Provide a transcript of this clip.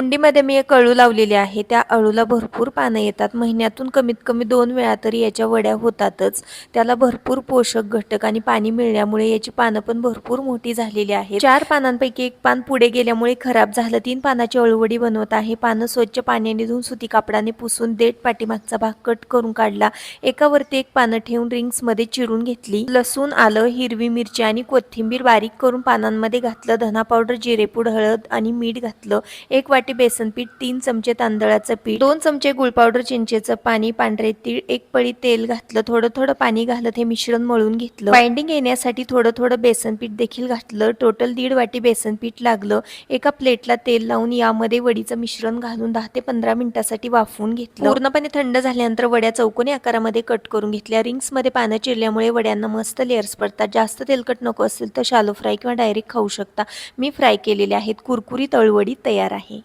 कुंडीमध्ये मी एक अळू लावलेली आहे. त्या अळूला भरपूर पानं येतात. महिन्यातून कमीत कमी दोन वेळा तरी याच्या वड्या होतातच. त्याला भरपूर पोषक घटक आणि पाणी मिळण्यामुळे याची पानं पण भरपूर मोठी झालेली आहेत. चार पानांपैकी एक पान पुढे गेल्यामुळे खराब झालं. तीन पानाची अळूवडी बनवत आहे. पानं स्वच्छ पाण्याने धुवून सुती कापडाने पुसून देठ पाठीमागचा भाग कट करून काढला. एकावरती एक पानं ठेवून रिंग्समध्ये चिरून घेतली. लसूण आलं हिरवी मिरची आणि कोथिंबीर बारीक करून पानांमध्ये घातलं. धना पावडर जिरेपूड हळद आणि मीठ घातलं. एक वाटी बेसन पीठ तीन चमचे तांदळाचं पीठ दोन चमचे गुळ पावडर चिंचेचं पाणी पांढरे तीळ एक पळी तेल घातलं थोडं थोडं पाणी घालत हे मिश्रण मळून घेतलं. बाइंडिंग येण्यासाठी थोडं थोडं बेसन पीठ देखील घातलं. टोटल दीड वाटी बेसन पीठ लागलं. एका प्लेटला तेल लावून यामध्ये वडीचं मिश्रण घालून दहा ते पंधरा मिनिटासाठी वाफवून घेतलं. पूर्णपणे थंड झाल्यानंतर वड्या चौकोनी आकारामध्ये कट करून घेतल्या. रिंग्समध्ये पानं चिरल्यामुळे वड्यांना मस्त लेअर्स पडतात जास्त तेलकट नको असेल तर शालो फ्राय किंवा डायरेक्ट खाऊ शकता. मी फ्राय केलेले आहेत. कुरकुरी तळवडी तयार आहे.